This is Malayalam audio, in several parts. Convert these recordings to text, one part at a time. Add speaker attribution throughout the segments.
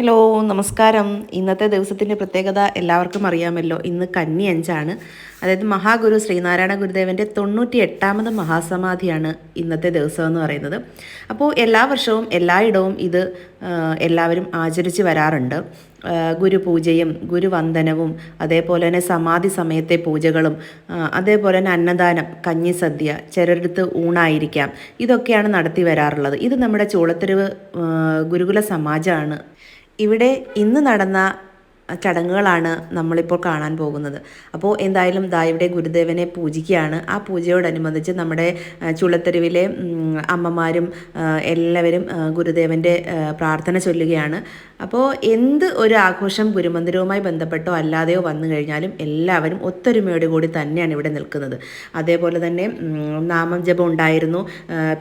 Speaker 1: ഹലോ നമസ്കാരം. ഇന്നത്തെ ദിവസത്തിന്റെ പ്രത്യേകത എല്ലാവർക്കും അറിയാമല്ലോ. ഇന്ന് കന്നി അഞ്ചാണ്. അതായത് മഹാഗുരു ശ്രീനാരായണ ഗുരുദേവന്റെ തൊണ്ണൂറ്റി എട്ടാമത് മഹാസമാധിയാണ് ഇന്നത്തെ ദിവസം എന്ന് പറയുന്നത്. അപ്പോൾ എല്ലാ വർഷവും എല്ലായിടവും ഇത് എല്ലാവരും ആചരിച്ച് വരാറുണ്ട്. ഗുരുപൂജയും ഗുരുവന്ദനവും അതേപോലെ തന്നെ സമാധി സമയത്തെ പൂജകളും അതേപോലെ തന്നെ അന്നദാനം കഞ്ഞിസദ്യ ചിലരെടുത്ത് ഊണായിരിക്കാം ഇതൊക്കെയാണ് നടത്തി വരാറുള്ളത്. ഇത് നമ്മുടെ ചൂളത്തെരുവ് ഗുരുകുല സമാജമാണ് ഇവിടെ ഇന്ന് നടന്ന ചടങ്ങുകളാണ് നമ്മളിപ്പോൾ കാണാൻ പോകുന്നത്. അപ്പോൾ എന്തായാലും ദാ ഇവിടെ ഗുരുദേവനെ പൂജിക്കുകയാണ്. ആ പൂജയോടനുബന്ധിച്ച് നമ്മുടെ ചുള്ളത്തെരുവിലെ അമ്മമാരും എല്ലാവരും ഗുരുദേവന്റെ പ്രാർത്ഥന ചൊല്ലുകയാണ്. അപ്പോൾ എന്ത് ഒരു ആഘോഷം ഗുരുമന്ദിരവുമായി ബന്ധപ്പെട്ടോ അല്ലാതെയോ വന്നു കഴിഞ്ഞാലും എല്ലാവരും ഒത്തൊരുമയോട് കൂടി തന്നെയാണ് ഇവിടെ നിൽക്കുന്നത്. അതേപോലെ തന്നെ നാമം ജപം ഉണ്ടായിരുന്നു.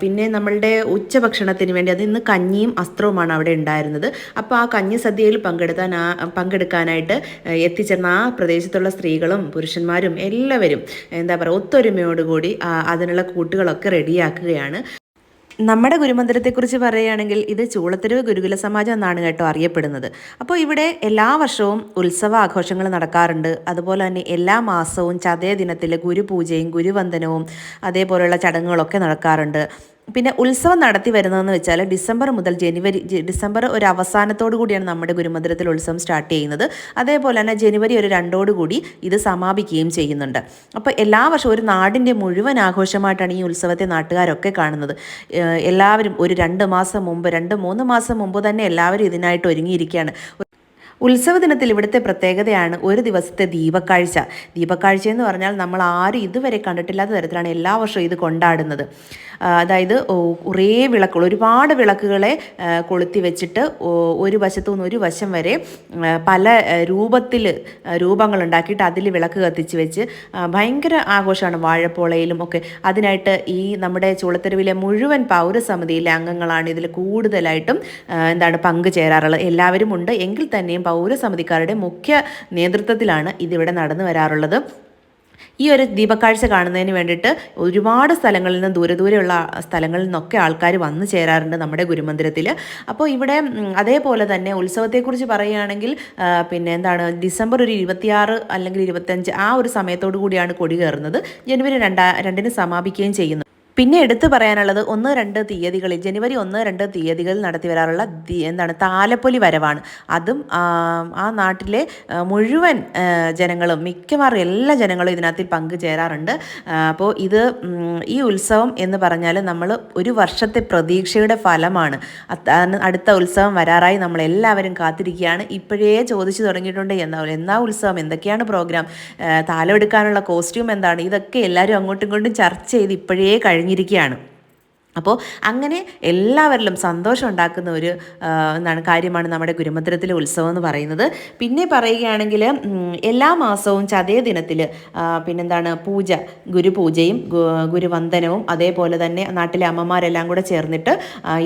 Speaker 1: പിന്നെ നമ്മളുടെ ഉച്ചഭക്ഷണത്തിന് വേണ്ടി അത് ഇന്ന് കഞ്ഞിയും അസ്ത്രവുമാണ് അവിടെ ഉണ്ടായിരുന്നത്. അപ്പോൾ ആ കഞ്ഞി സദ്യയിൽ പങ്കെടുത്താൻ ആ പങ്കെടുക്കാനായിട്ട് ആ, എത്തിച്ചേർന്ന ആ പ്രദേശത്തുള്ള സ്ത്രീകളും പുരുഷന്മാരും എല്ലാവരും എന്താ പറയുക ഒത്തൊരുമയോടുകൂടി അതിനുള്ള കൂട്ടുകളൊക്കെ റെഡിയാക്കുകയാണ്. നമ്മുടെ ഗുരുമന്ദിരത്തെക്കുറിച്ച് പറയുകയാണെങ്കിൽ ഇത് ചൂളത്തെരുവ് ഗുരുകുല സമാജം എന്നാണ് കേട്ടോ അറിയപ്പെടുന്നത്. അപ്പോൾ ഇവിടെ എല്ലാ വർഷവും ഉത്സവ ആഘോഷങ്ങൾ നടക്കാറുണ്ട്. അതുപോലെ തന്നെ എല്ലാ മാസവും ചതയ ദിനത്തിൽ ഗുരുപൂജയും ഗുരുവന്ദനവും അതേപോലെയുള്ള ചടങ്ങുകളൊക്കെ നടക്കാറുണ്ട്. പിന്നെ ഉത്സവം നടത്തി വരുന്നതെന്ന് വെച്ചാൽ ഡിസംബർ മുതൽ ജനുവരി ഡിസംബർ ഒരു അവസാനത്തോടു കൂടിയാണ് നമ്മുടെ ഗുരുമന്ദിരത്തിൽ ഉത്സവം സ്റ്റാർട്ട് ചെയ്യുന്നത്. അതേപോലെ തന്നെ ജനുവരി ഒരു രണ്ടോടു കൂടി ഇത് സമാപിക്കുകയും ചെയ്യുന്നുണ്ട്. അപ്പോൾ എല്ലാ വർഷവും ഒരു നാടിന്റെ മുഴുവൻ ആഘോഷമായിട്ടാണ് ഈ ഉത്സവത്തെ നാട്ടുകാരൊക്കെ കാണുന്നത്. എല്ലാവരും ഒരു രണ്ട് മാസം മുമ്പ് രണ്ട് മൂന്ന് മാസം മുമ്പ് തന്നെ എല്ലാവരും ഇതിനായിട്ട് ഒരുങ്ങിയിരിക്കുകയാണ്. ഉത്സവ ദിനത്തിൽ ഇവിടുത്തെ പ്രത്യേകതയാണ് ഒരു ദിവസത്തെ ദീപക്കാഴ്ച. ദീപക്കാഴ്ച എന്ന് പറഞ്ഞാൽ നമ്മൾ ആരും ഇതുവരെ കണ്ടിട്ടില്ലാത്ത തരത്തിലാണ് എല്ലാ വർഷവും ഇത് കൊണ്ടാടുന്നത്. അതായത് കുറേ വിളക്കുകൾ ഒരുപാട് വിളക്കുകളെ കൊളുത്തി വെച്ചിട്ട് ഒരു വശത്തു നിന്ന് ഒരു വശം വരെ പല രൂപത്തിൽ രൂപങ്ങൾ ഉണ്ടാക്കിയിട്ട് അതിൽ വിളക്ക് കത്തിച്ച് വെച്ച് ഭയങ്കര ആഘോഷമാണ് വാഴപ്പോളയിലും ഒക്കെ. അതിനായിട്ട് ഈ നമ്മുടെ ചൂളത്തെരുവിലെ മുഴുവൻ പൗരസമിതിയിലെ അംഗങ്ങളാണ് ഇതിൽ കൂടുതലായിട്ടും എന്താണ് പങ്കുചേരാറുള്ളത്. എല്ലാവരും ഉണ്ട്. എങ്കിൽ തന്നെയും പൗരസമിതിക്കാരുടെ മുഖ്യ നേതൃത്വത്തിലാണ് ഇതിവിടെ നടന്നു വരാറുള്ളത്. ഈ ഒരു ദീപക്കാഴ്ച കാണുന്നതിന് വേണ്ടിയിട്ട് ഒരുപാട് സ്ഥലങ്ങളിൽ നിന്ന് ദൂരെ ദൂരെയുള്ള സ്ഥലങ്ങളിൽ നിന്നൊക്കെ ആൾക്കാർ വന്നു ചേരാറുണ്ട് നമ്മുടെ ഗുരുമന്ദിരത്തിൽ അപ്പോൾ ഇവിടെ അതേപോലെ തന്നെ ഉത്സവത്തെക്കുറിച്ച് പറയുകയാണെങ്കിൽ പിന്നെ എന്താണ് ഡിസംബർ ഒരു ഇരുപത്തിയാറ് അല്ലെങ്കിൽ ഇരുപത്തഞ്ച് ആ ഒരു സമയത്തോടു കൂടിയാണ് കൊടി കയറുന്നത്. ജനുവരി രണ്ടാ രണ്ടിന് സമാപിക്കുകയും ചെയ്യുന്നു. പിന്നെ എടുത്തു പറയാനുള്ളത് ഒന്ന് രണ്ട് തീയതികളിൽ ജനുവരി ഒന്ന് രണ്ട് തീയതികളിൽ നടത്തി വരാറുള്ള എന്താണ് താലപ്പൊലി വരവാണ്. അതും ആ, നാട്ടിലെ മുഴുവൻ ജനങ്ങളും മിക്കവാറും എല്ലാ ജനങ്ങളും ഇതിനകത്തിൽ പങ്കുചേരാറുണ്ട്. അപ്പോൾ ഇത് ഈ ഉത്സവം എന്ന് പറഞ്ഞാൽ നമ്മൾ ഒരു വർഷത്തെ പ്രതീക്ഷയുടെ ഫലമാണ്. അടുത്ത ഉത്സവം വരാറായി നമ്മൾ എല്ലാവരും കാത്തിരിക്കുകയാണ്. ഇപ്പോഴേ ചോദിച്ചു തുടങ്ങിയിട്ടുണ്ട് എന്നാ എന്നാ ഉത്സവം? എന്തൊക്കെയാണ് പ്രോഗ്രാം? താലമെടുക്കാനുള്ള കോസ്റ്റ്യൂം എന്താണ്? ഇതൊക്കെ എല്ലാവരും അങ്ങോട്ടും ഇങ്ങോട്ടും ചർച്ച ചെയ്ത് ഇപ്പോഴേ കഴിഞ്ഞിരിക്കുകയാണ് അപ്പോൾ അങ്ങനെ എല്ലാവരിലും സന്തോഷം ഉണ്ടാക്കുന്ന ഒരു എന്താണ് കാര്യമാണ് നമ്മുടെ ഗുരുമന്ദിരത്തിലെ ഉത്സവം എന്ന് പറയുന്നത്. പിന്നെ പറയുകയാണെങ്കിൽ എല്ലാ മാസവും ചതയ ദിനത്തിൽ പിന്നെന്താണ് പൂജ ഗുരുപൂജയും ഗുരുവന്ദനവും അതേപോലെ തന്നെ നാട്ടിലെ അമ്മമാരെല്ലാം കൂടെ ചേർന്നിട്ട്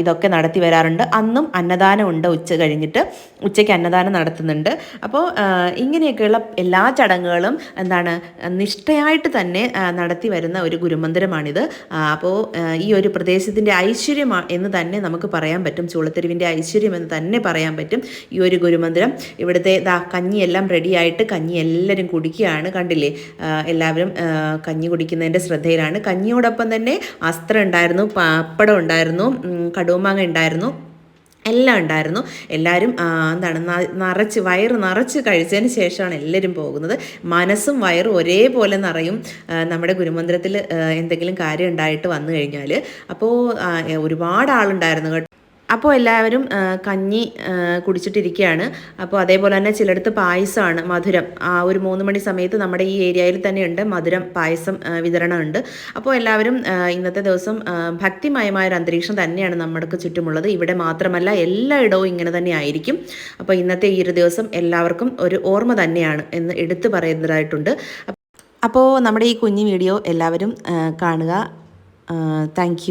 Speaker 1: ഇതൊക്കെ നടത്തി വരാറുണ്ട്. അന്നും അന്നദാനം ഉണ്ട് ഉച്ച കഴിഞ്ഞിട്ട്. ഉച്ചയ്ക്ക് അന്നദാനം നടത്തുന്നുണ്ട്. അപ്പോൾ ഇങ്ങനെയൊക്കെയുള്ള എല്ലാ ചടങ്ങുകളും എന്താണ് നിഷ്ഠയായിട്ട് തന്നെ നടത്തി വരുന്ന ഒരു ഗുരുമന്ദിരമാണിത്. അപ്പോൾ ഈ ഒരു പ്രദേശത്തിന്റെ ഐശ്വര്യം എന്ന് തന്നെ നമുക്ക് പറയാൻ പറ്റും. ചൂളത്തെരുവിന്റെ ഐശ്വര്യം എന്ന് തന്നെ പറയാൻ പറ്റും. ഈ ഒരു ഗുരുമന്ദിരം ഇവിടുത്തെ ദാ കഞ്ഞിയെല്ലാം റെഡിയായിട്ട് കഞ്ഞി എല്ലാവരും കുടിക്കുകയാണ്. കണ്ടില്ലേ? എല്ലാവരും കഞ്ഞി കുടിക്കുന്നതിന്റെ ശ്രദ്ധയിലാണ്. കഞ്ഞിയോടൊപ്പം തന്നെ അസ്ത്രം ഉണ്ടായിരുന്നു പപ്പടം ഉണ്ടായിരുന്നു കടുമാങ്ങ ഉണ്ടായിരുന്നു. എല്ലാം ഉണ്ടായിരുന്നു. എല്ലാവരും എന്താണ് നിറച്ച് വയറ് നിറച്ച് കഴിച്ചതിന് ശേഷമാണ് എല്ലാവരും പോകുന്നത്. മനസ്സും വയറും ഒരേപോലെ നിറയും നമ്മുടെ ഗുരുമന്ദിരത്തിൽ എന്തെങ്കിലും കാര്യം ഉണ്ടായിട്ട് വന്നു കഴിഞ്ഞാൽ അപ്പോൾ ഒരുപാട് ആളുണ്ടായിരുന്നു കേട്ടോ. അപ്പോൾ എല്ലാവരും കഞ്ഞി കുടിച്ചിട്ടിരിക്കുകയാണ് അപ്പോൾ അതേപോലെ തന്നെ ചിലടത്ത് പായസമാണ് മധുരം. ആ ഒരു മൂന്ന് മണി സമയത്ത് നമ്മുടെ ഈ ഏരിയയിൽ തന്നെയുണ്ട് മധുരം പായസം വിതരണമുണ്ട്. അപ്പോൾ എല്ലാവരും ഇന്നത്തെ ദിവസം ഭക്തിമയമായ ഒരു അന്തരീക്ഷം തന്നെയാണ് നമ്മുടെ ചുറ്റുമുള്ളത്. ഇവിടെ മാത്രമല്ല എല്ലായിടവും ഇങ്ങനെ തന്നെ ആയിരിക്കും. അപ്പോൾ ഇന്നത്തെ ഈ ഒരു ദിവസം എല്ലാവർക്കും ഒരു ഓർമ്മ തന്നെയാണ് എന്ന് എടുത്തു പറയുന്നതായിട്ടുണ്ട്. അപ്പോൾ നമ്മുടെ ഈ കുഞ്ഞു വീഡിയോ എല്ലാവരും കാണുക. താങ്ക്